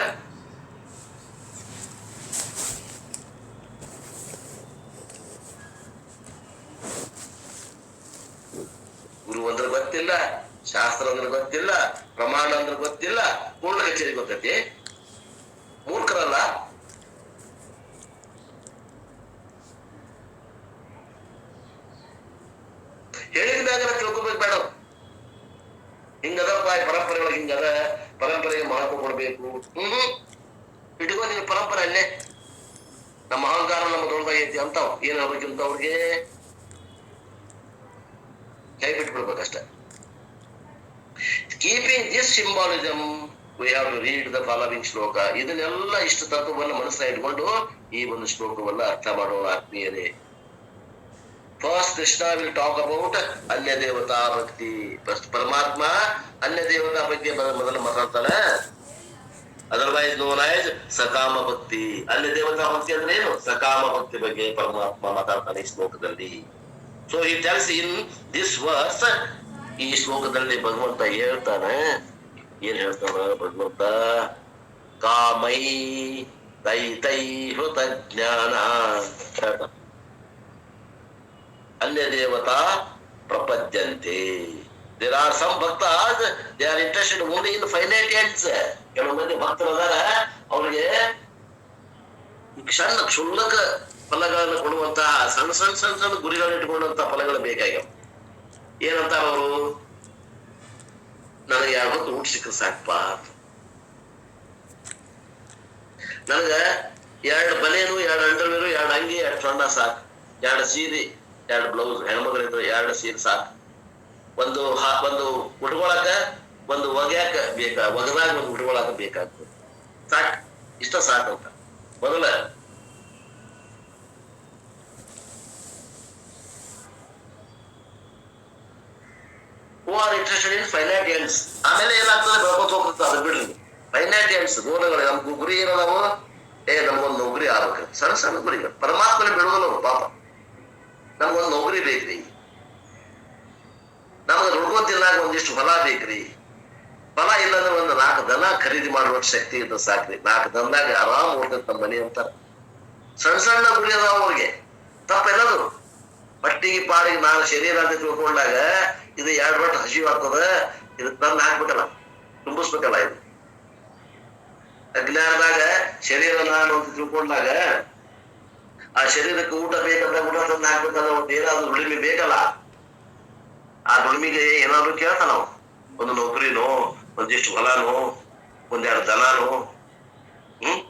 ಗುರು ಅಂದ್ರೆ ಗೊತ್ತಿಲ್ಲ. ಶಾಸ್ತ್ರ ಅಂದ್ರೆ ಗೊತ್ತಿಲ್ಲ, ಪ್ರಮಾಣ ಅಂದ್ರೆ ಗೊತ್ತಿಲ್ಲ, ಪೂರ್ಣ ಕಚೇರಿ ಗೊತ್ತೈತಿ. ಮೂರ್ಖರಲ್ಲ? ಹೇಳಿದ ಮ್ಯಾಗ ತಿಳ್ಕೊಬೇಕು ಬೇಡ ಹಿಂಗದಪ್ಪ ಪರಂಪರೆಗಳು ಹಿಂಗದ, ಪರಂಪರೆಗೆ ಮಹತ್ವ ಕೊಡ್ಬೇಕು. ಹ್ಮ್, ಇಟ್ಕೋ ನೀವು ಪರಂಪರೆ ಅಲ್ಲೇ. ನಮ್ಮ ಅಹಂಕಾರ ನಮ್ಮ ದೊಡ್ಡದಾಗೈತಿ ಅಂತಾವ್. ಏನ್ ಹೇಳ್ಬೇಕಿಂತ ಅವ್ರಿಗೆ? ಕೈ ಬಿಟ್ಬಿಡ್ಬೇಕಷ್ಟೇ. Keeping this symbolism read the following shloka ಇದನ್ನೆಲ್ಲ ಇಷ್ಟು ತತ್ವವನ್ನು ಮನಸ್ಸಿನ ಇಟ್ಕೊಂಡು ಈ ಒಂದು ಶ್ಲೋಕವನ್ನ ಅರ್ಥ ಮಾಡೋಣ ಆತ್ಮೀಯರೇ. First Krishna will talk about anya devata bhakti first ಪರಮಾತ್ಮ ಅನ್ಯ ದೇವತಾ ಬಗ್ಗೆ ಮೊದ- ಮೊದಲು ಮಾತಾಡ್ತಾನೆ. ಅದರ್ವೈಸ್ ನೋನ್ ಆಸ್ ಸಕಾಮ ಭಕ್ತಿ ಅನ್ಯ ದೇವತಾ ಭಕ್ತಿ ಅಂದ್ರೆ ಏನು? ಸಕಾಮ ಭಕ್ತಿ ಬಗ್ಗೆ ಪರಮಾತ್ಮ ಮಾತಾಡ್ತಾನೆ ಈ ಶ್ಲೋಕದಲ್ಲಿ. ಸೊ ಈ ಟೆಲ್ಸ್ ಇನ್ ದಿಸ್ ವರ್ಸ್ ಈ ಶ್ಲೋಕದಲ್ಲಿ ಭಗವಂತ ಹೇಳ್ತಾನೆ, ಏನ್ ಹೇಳ್ತಾನ ಭಗವಂತ? ಕಾಮೈ ತೈ ತೈ ಹೃತ ಜ್ಞಾನ ಅನ್ಯ ದೇವತಾ ಪ್ರಪದ್ಯಂತೆ. There are some bhakta they are interested only in finite ends ಕೆಲವು ಮಂದಿ ಭಕ್ತರು ಅದಾರ, ಅವ್ರಿಗೆ ಕ್ಷಣ ಕ್ಷುಲ್ಲಕ ಫಲಗಳನ್ನು ಕೊಡುವಂತಹ ಸಣ್ಣ ಸಣ್ಣ ಸಣ್ಣ ಸಣ್ಣ ಗುರಿಗಳನ್ನ ಇಟ್ಕೊಂಡಂತ ಫಲಗಳು ಬೇಕಾಗ್ಯಾವ. ಏನಂತಾರ ಅವರು? ನನಗೆ ಎರಡು ಹೊತ್ತು ಊಟ ಸಿಕ್ಕ ಸಾಕಪ್ಪ ನನಗ ಎರಡು ಬನೇನು ಎರಡು ಅಂಡರ್ವೇರು ಎರಡು ಅಂಗಿ, ಎರಡು ಸಣ್ಣ ಸಾಕು. ಎರಡು ಸೀರೆ, ಎರಡು ಬ್ಲೌಸ್ ಹೆಣ್ಮಗಳಿದ್ರು ಎರಡು ಸೀರೆ ಸಾಕು. ಒಂದು ಒಂದು ಉಟ್ಕೊಳಕ, ಒಂದು ಒಗ್ಯಾಕ ಬೇಕಾ, ಒಗದಾಗ ಒಂದು ಉಟ್ಕೊಳಕ ಬೇಕಾಗ್ತದೆ. ಸಾಕು. ಇಷ್ಟ ಸಾಕಂತ ಮೊದಲ who are interested in finite ends ಆಮೇಲೆ ಏನಾಗ್ತದೆ? ಬೆಳ್ಕೊತ ಹೋಗ್ತದೆ ಅದು ಬಿಡ್ರಿ. ಫೈನೈಟ್ ಎಂಡ್ಸ್ ಗೋಲಗಳು ನಮ್ಗೆ ಗುರಿ ಏನೋ ನಾವು? ಏ, ನಮ್ಗೊಂದು ನೌಕರಿ ಆಗ್ಬೇಕು. ಸಣ್ಣ ಸಣ್ಣ ಗುರಿಗಳು. ಪರಮಾತ್ಮನೇ ಬಿಡುವ ಪಾಪ. ನಮ್ಗೊಂದು ನೌಕರಿ ಬೇಕ್ರಿ. ನಮ್ಗೆ ದುಡ್ಕೊಂತಿಲ್ಲ ಒಂದಿಷ್ಟು ಫಲ ಬೇಕ್ರಿ. ಫಲ ಇಲ್ಲಂದ್ರೆ ಒಂದು ನಾಲ್ಕು ದನ ಖರೀದಿ ಮಾಡುವ ಶಕ್ತಿ ಇದ್ದ ಸಾಕ್ರಿ. ನಾಲ್ಕು ದನದಾಗ ಆರಾಮ್ ಓಡ್ತೈತೆ ಮನೆ ಅಂತಾರ. ಸಣ್ಣ ಸಣ್ಣ ಗುರಿ ಅದಾವ ಅವ್ರಿಗೆ. ತಪ್ಪೆಲ್ಲದು ಮಟ್ಟಿಗೆ ಪಾಡಿಗೆ ನಾನು ಶರೀರ ಅಂತ ತಿಳ್ಕೊಂಡಾಗ ಇದು ಎರಡು ಬಟ್ ಹಸಿವು ಆಗ್ತದ, ಇದು ತಂದು ಹಾಕ್ಬೇಕಲ್ಲ ತುಂಬಿಸ್ಬೇಕಲ್ಲ ಇದು. ಅಜ್ಞಾನದಾಗ ಶರೀರ ನಾನು ಅಂತ ತಿಳ್ಕೊಂಡಾಗ ಆ ಶರೀರಕ್ಕೆ ಊಟ ಬೇಕಂತ ಊಟ ತಂದು ಹಾಕ್ಬೇಕಂದ್ರೆ ಒಂದು ಏನಾದ್ರು ದುಡಿಮೆ ಬೇಕಲ್ಲ, ಆ ದುಡಿಮೆಗೆ ಏನಾದ್ರು ಕೇಳ್ತಾನ ನಾವು. ಒಂದು ನೌಕರಿನೋ, ಒಂದಿಷ್ಟು ಹೊಲನೋ, ಒಂದೆರಡು ದನನೋ, ಹ್ಮ್?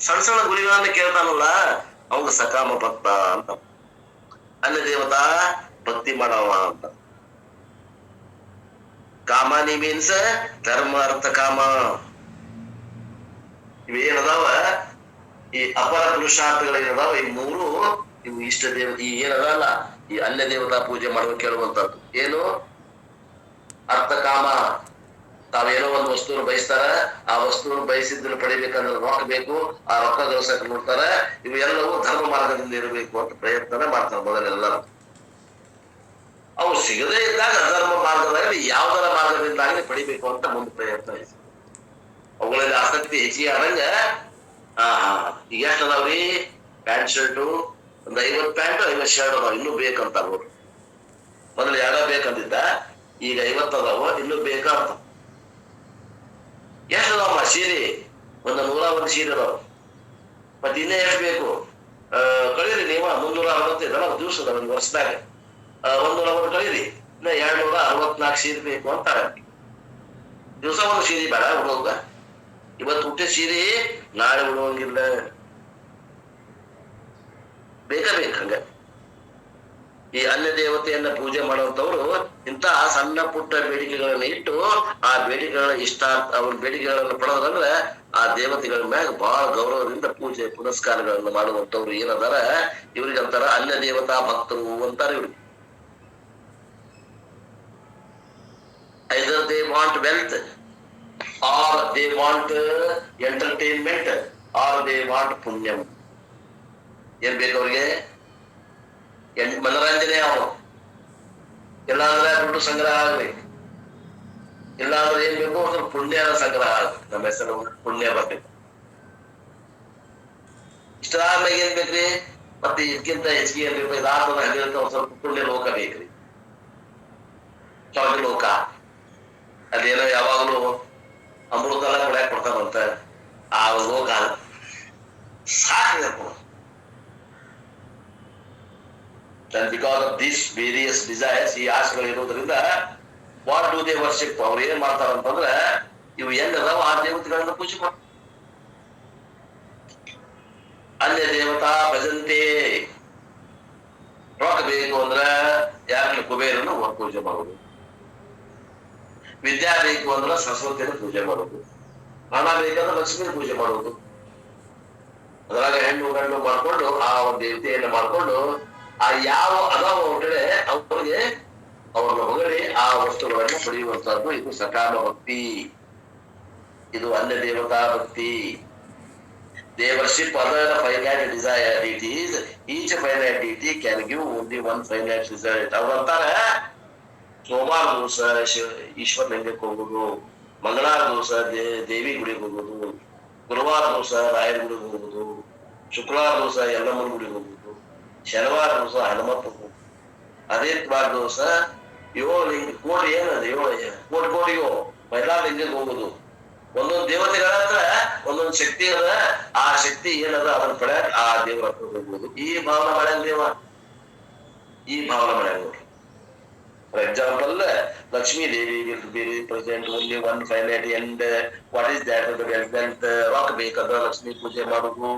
ಸಣ್ಣ ಸಣ್ಣ ಗುರಿಗಳನ್ನ ಕೇಳ್ತಾನಲ್ಲ ಅವಾಗ ಸಕಾಮ ಭಕ್ತ ಅಂತ. ಅನ್ನ ದೇವತಾ, ಭಕ್ತಿ ಮಾಡವ ಅಂತ. ಕಾಮಾನಿ ಮೀನ್ಸ್ ಧರ್ಮ ಅರ್ಥ ಕಾಮ. ಇವೇನದಾವ? ಈ ಅಪರ ಪುರುಷಾರ್ಥಗಳು ಏನದಾವ? ಈ ಮೂರು ಇವು ಇಷ್ಟ ದೇವ, ಈ ಏನದಲ್ಲ ಈ ಅನ್ಯ ದೇವತಾ ಪೂಜೆ ಮಾಡುವ ಕೇಳುವಂತದ್ದು. ಏನು? ಅರ್ಥ ಕಾಮ. ತಾವೇನೋ ಒಂದು ವಸ್ತುವನ್ನು ಬಯಸ್ತಾರ, ಆ ವಸ್ತುವನ್ನು ಬಯಸಿದ್ದನ್ನು ಪಡಿಬೇಕಂದ್ರೆ ರೊಕ್ಕ ಬೇಕು, ಆ ರೊಕ್ಕ ಗಳಿಸಕ್ ನೋಡ್ತಾರ ಇವೆಲ್ಲವೂ ಧರ್ಮ ಮಾರ್ಗದಿಂದ ಇರಬೇಕು ಅಂತ ಪ್ರಯತ್ನ ಮಾಡ್ತಾರೆ ಮೊದಲೆಲ್ಲರೂ. ಅವು ಸಿಗದೇ ಇದ್ದಾಗ ಧರ್ಮ ಮಾರ್ಗದಲ್ಲಿ ಯಾವ್ದರ ಮಾರ್ಗದಿಂದಾಗಲಿ ಪಡಿಬೇಕು ಅಂತ ಮುಂದೆ ಪ್ರಯತ್ನ ಇದೆ. ಅವುಗಳಲ್ಲಿ ಆಸಕ್ತಿ ಹೆಚ್ಚಿಗೆ ಆದಂಗ ಹಾ ಹಾ ಈಗ ಎಷ್ಟು ಅದಾವ್ರಿ ಪ್ಯಾಂಟ್ ಶರ್ಟು, ಒಂದ್ ಐವತ್ ಪ್ಯಾಂಟ್, ಐವತ್ ಶರ್ಟ್ ಅದಾವ, ಇನ್ನೂ ಬೇಕಂತ ಅವ್ರು. ಮೊದಲು ಯಾರ ಬೇಕಂದಿದ್ದ ಈಗ ಐವತ್ತದಾವ ಇನ್ನೂ ಬೇಕಂತ ಎಷ್ಟು ಅದಾವ ಸೀರೆ? ಒಂದು ನೂರ ಒಂದು ಸೀರೆ ಅದಾವ. ಮತ್ತೆ ಇನ್ನೇ ಎಷ್ಟು ಬೇಕು? ಕಳೀರಿ ನೀವ, ಮುನ್ನೂರ ಅರವತ್ತೈದು ಅದಾವ ದಿವಸ ಅದಾವ ಒಂದು ವರ್ಷದಾಗ. ಒಂದೂರ ಒಂದು ಕಳೀರಿ, ಇನ್ನ ಎರಡ್ ನೂರ ಅರವತ್ನಾಲ್ಕು ಸೀರೆ ಬೇಕು ಅಂತಾರೆ ದಿವಸ ಒಂದು ಸೀರೆ ಬೇಡ ಹುಡುಗ ಇವತ್ತು ಹುಟ್ಟಿದ ಸೀರೆ ನಾಳೆ ಉಡುವಂಗಿಲ್ಲ ಬೇಕ ಬೇಕು ಹಂಗ. ಈ ಅನ್ಯ ದೇವತೆಯನ್ನ ಪೂಜೆ ಮಾಡುವಂತವ್ರು ಇಂತ ಸಣ್ಣ ಪುಟ್ಟ ಬೇಡಿಕೆಗಳನ್ನ ಇಟ್ಟು ಆ ಬೇಡಿಕೆಗಳ ಇಷ್ಟ ಅವ್ರ ಬೇಡಿಕೆಗಳನ್ನ ಪಡೋದಂದ್ರೆ ಆ ದೇವತೆಗಳ ಮ್ಯಾಗ ಬಹಳ ಗೌರವದಿಂದ ಪೂಜೆ ಪುನಸ್ಕಾರಗಳನ್ನ ಮಾಡುವಂತವ್ರು ಏನದಾರ, ಇವ್ರಿಗೆ ಅಂತಾರ ಅನ್ಯ ದೇವತಾ ಭಕ್ತರು ಅಂತಾರ ಇವ್ರಿಗೆ either they want wealth or they want entertainment or they want punyam ಏನ್ ಬೇಕು ಅವ್ರಿಗೆ? ಮನರಂಜನೆ ಅವನು ಎಲ್ಲಾದ್ರೆ ದುಡ್ಡು ಸಂಗ್ರಹ ಆಗ್ಲಿ. ಇಲ್ಲಾಂದ್ರೆ ಏನ್ ಬೇಕು ಅದ್ರ ಪುಣ್ಯದ ಸಂಗ್ರಹ ಆಗ್ಬೇಕು. ನಮ್ಮ ಹೆಸರು ಪುಣ್ಯ ಬರ್ಬೇಕು ಇಷ್ಟಾದ್ಮೇಲೆ ಏನ್ ಬೇಕ್ರಿ? ಮತ್ತೆ ಇದಕ್ಕಿಂತ ಹೆಚ್ಚಿಗೆ ಏನ್ ಬೇಕು ಇದಾದ್ಮೇಲೆ ಹಂಗಿರುತ್ತ ಒಂದ್ ಸ್ವಲ್ಪ ಪುಣ್ಯ ಲೋಕ ಬೇಕ್ರಿ. ಸ್ವರ್ಗ ಲೋಕ. ಅದೇನೋ ಯಾವಾಗ್ಲೂ ಅಮೃತೆಲ್ಲ ಕೊಡಕ್ ಕೊಡ್ತಾರಂತ. ಆ ಲೋಕ ಸಾಕು. And because of these various desires, ಈ ಆಸೆಗಳು ಇರೋದ್ರಿಂದ ವಾಟ್ ಡೂ ದೇ ವರ್ಷಿಪ್ ಅವ್ರು ಏನ್ ಮಾಡ್ತಾರ ಅಂತಂದ್ರೆ ಇವು ಎಲ್ಲದಾವ ಆ ದೇವತೆಗಳನ್ನ ಪೂಜೆ ಮಾಡ ಅನ್ಯ ದೇವತಾ ಭಜಂತೆ. ರೊಕ್ಕ ಬೇಕು ಅಂದ್ರ ಯಾಕೆ ಕುಬೇರನ್ನು ಪೂಜೆ ಮಾಡೋದು. ವಿದ್ಯಾ ಬೇಕು ಅಂದ್ರ ಸರಸ್ವತಿಯನ್ನು ಪೂಜೆ ಮಾಡೋದು. ಹಣ ಬೇಕಂದ್ರೆ ಲಕ್ಷ್ಮೀ ಪೂಜೆ ಮಾಡೋದು. ಅದ್ರಾಗ ಹೆಣ್ಣು ಗಂಡು ಮಾಡ್ಕೊಂಡು ಆ ಒಂದು ದೇವತೆಯನ್ನ ಮಾಡ್ಕೊಂಡು ಆ ಯಾವ ಅದಾವ ಹೊರಗಡೆ ಅವರಿಗೆ ಅವ್ರನ್ನ ಹೊಗಳಿ ಆ ವಸ್ತುಗಳನ್ನ ಪಡೆಯುವಂತಹದ್ದು ಇದು ಸಕಾಮ ಭಕ್ತಿ ಇದು ಅನ್ಯ ದೇವತಾ ಭಕ್ತಿ They worship other finite desire deities. Each finite deity can give only one finite result. ಅವ್ರು ಅಂತಾರೆ, ಸೋಮವಾರ ದಿವಸ ಈಶ್ವರ ಲಿಂಗಕ್ಕೆ ಹೋಗೋದು, ಮಂಗಳವಾರ ದಿವಸ ದೇವಿ ಗುಡಿಗೆ ಹೋಗೋದು, ಗುರುವಾರ ದಿವಸ ರಾಯರ ಗುಡಿಗೆ ಹೋಗೋದು, ಶುಕ್ರವಾರ ದಿವಸ ಯಲ್ಲಮ್ಮನ ಗುಡಿಗೆ ಹೋಗೋದು ಶನಿವಾರ ದಿವಸ ಹನುಮಂತ ಅದೇತ್ವಾರ ಅದೇ ವಾರ ದಿವಸ ಏಳು ಲಿಂಗ ಕೋಟಿ ಏನದು ಏಳು ಕೋಟಿ ಮಹಿಳಾ ಲಿಂಗಕ್ಕೆ ಹೋಗುದು. ಒಂದೊಂದು ದೇವತೆಗಳತ್ರ ಒಂದೊಂದು ಶಕ್ತಿ ಅದ, ಆ ಶಕ್ತಿ ಏನದ, ಅದನ್ನ ಕಡೆ ಆ ದೇವರ ಹತ್ರ ಹೋಗ್ಬೋದು. ಈ ಭಾವನೆ ಮಾಡ್ಯಾನ ದೇವ. ಈ ಭಾವನೆ ಮಾಡ್ಯಾನ ನೋಡ್ರಿ. For example Lakshmi Devi will be present only one finite end what is that rock ಬೇಕಂದ್ರ ಲಕ್ಷ್ಮೀ ಪೂಜೆ ಮಾಡುದು.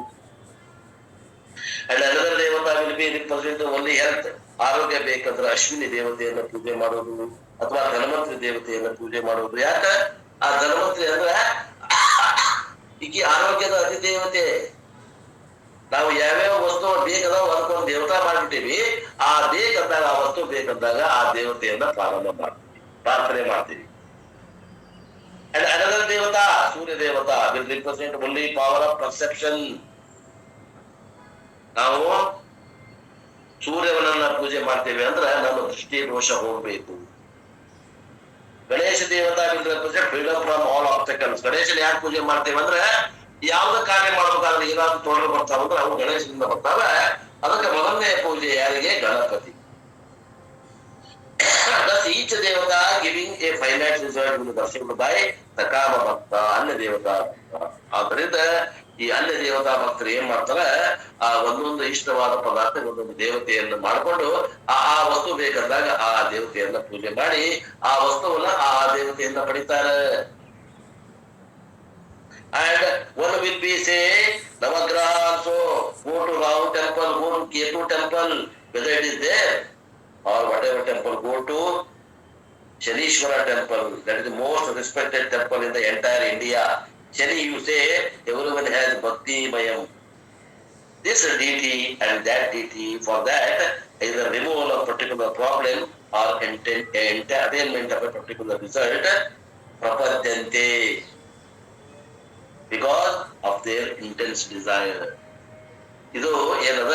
And another devata will be represent only health ಆರೋಗ್ಯ ಬೇಕಂದ್ರೆ ಅಶ್ವಿನಿ ದೇವತೆಯನ್ನ ಪೂಜೆ ಮಾಡೋದು ಅಥವಾ ಧನ್ವಂತರಿ ದೇವತೆಯನ್ನ ಪೂಜೆ ಮಾಡೋದು ಯಾಕ ಆ ಧನ್ವಂತರಿ ಅಂದ್ರ, ಈಕಿ ಆರೋಗ್ಯದ ಅಧಿದೇವತೆ ನಾವು ಯಾವ್ಯಾವ ವಸ್ತು ಬೇಕದಾವ ಅದಕ್ಕೊಂದು ದೇವತಾ ಮಾಡ್ಬಿಟ್ಟಿವಿ, ಆ ಬೇಕಂದಾಗ, ಆ ವಸ್ತು ಬೇಕಂದಾಗ ಆ ದೇವತೆಯನ್ನ ಪ್ರಾರಂಭ ಮಾಡ್ತೀವಿ, ಪ್ರಾರ್ಥನೆ ಮಾಡ್ತೀವಿ. And another devata Surya devata will represent only power of perception ನಾವು ಸೂರ್ಯವನನ್ನ ಪೂಜೆ ಮಾಡ್ತೇವೆ ಅಂದ್ರೆ ನಮ್ಮ ದೃಷ್ಟಿ ದೋಷ ಹೋಗ್ಬೇಕು. ಗಣೇಶ ದೇವತಾ ಪೂಜೆ ಫ್ರೀಡಮ್ ಫ್ರಮ್ ಆಲ್ ಆಬ್ಸ್ಟಕಲ್ಸ್ ಗಣೇಶನ ಯಾಕೆ ಪೂಜೆ ಮಾಡ್ತೇವೆ ಅಂದ್ರೆ ಯಾವ್ದು ಕಾರ್ಯ ಮಾಡ್ಬೇಕಾದ್ರೆ ಏನಾದ್ರು ತೊಂದರೆ ಬರ್ತಾವ ಅಂದ್ರೆ ಅವು ಗಣೇಶನಿಂದ ಬರ್ತಾವೆ. ಅದಕ್ಕೆ ಮೊದಲನೇ ಪೂಜೆ ಯಾರಿಗೆ? ಗಣಪತಿ. ಈಚ ದೇವತಾ ಗಿವಿಂಗ್ ಎ ಫೈನಾನ್ಸ್ ರಿಸಲ್ಟ್ ದರ್ಶನ ಬಾಯ್ ಸಕಾಮ ಭಕ್ತ ಅನ್ಯ ದೇವತಾ ಭಕ್ತ ಆದ್ದರಿಂದ ಈ ಅನ್ಯ ದೇವತಾ ಭಕ್ತರು ಏನ್ ಮಾಡ್ತಾರ? ಆ ಒಂದೊಂದು ಇಷ್ಟವಾದ ಪದಾರ್ಥ, ಒಂದೊಂದು ದೇವತೆಯನ್ನು ಮಾಡ್ಕೊಂಡು ಆ ಆ ವಸ್ತು ಬೇಕಂದಾಗ ಆ ದೇವತೆಯನ್ನ ಪೂಜೆ ಮಾಡಿ, ಆ ವಸ್ತುವನ್ನ ಆ ದೇವತೆಯಿಂದ ಪಡಿತಾರೆ. And one will be say Navagraha also go to temple temple, go to Ketu temple whether it is there or whatever temple, go to to temple. That is the most respected temple in the entire India. ಜನ you say every one has bhakti bhayam this deity and that deity for that is a removal of particular problem or entertainment attainment of particular result ಪ್ರಪದ್ಯಂತೆ because of there intense desire ಇದು ಏನದ?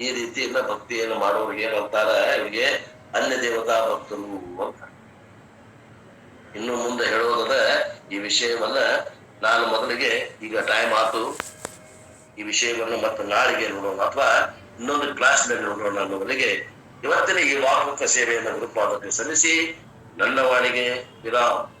ಈ ರೀತಿಯಿಂದ ಭಕ್ತಿಯನ್ನು ಮಾಡುವವರು ಏನಂತಾರ ಅವರಿಗೆ ಅನ್ಯ ದೇವತಾ ಭಕ್ತರು ಅಂತ. ಇನ್ನು ಮುಂದೆ ಹೇಳೋದ ಈ ವಿಷಯವನ್ನ ನಾನು ಮೊದಲಿಗೆ ಈಗ ಟೈಮ್ ಆತು. ಈ ವಿಷಯವನ್ನು ಮತ್ತೆ ನಾಳೆಗೆ ನೋಡೋಣ ಅಥವಾ ಇನ್ನೊಂದು ಕ್ಲಾಸ್ನಲ್ಲಿ ನೋಡೋಣ ಅನ್ನೋದರಿಗೆ ಇವತ್ತಿನ ಈ ವಾಹಕ ಸೇವೆಯನ್ನು ಗುರುಪಾದಕ್ಕೆ ಸಲ್ಲಿಸಿ, ನನ್ನ ವಾಣಿಗೆ ವಿರಾಮ್.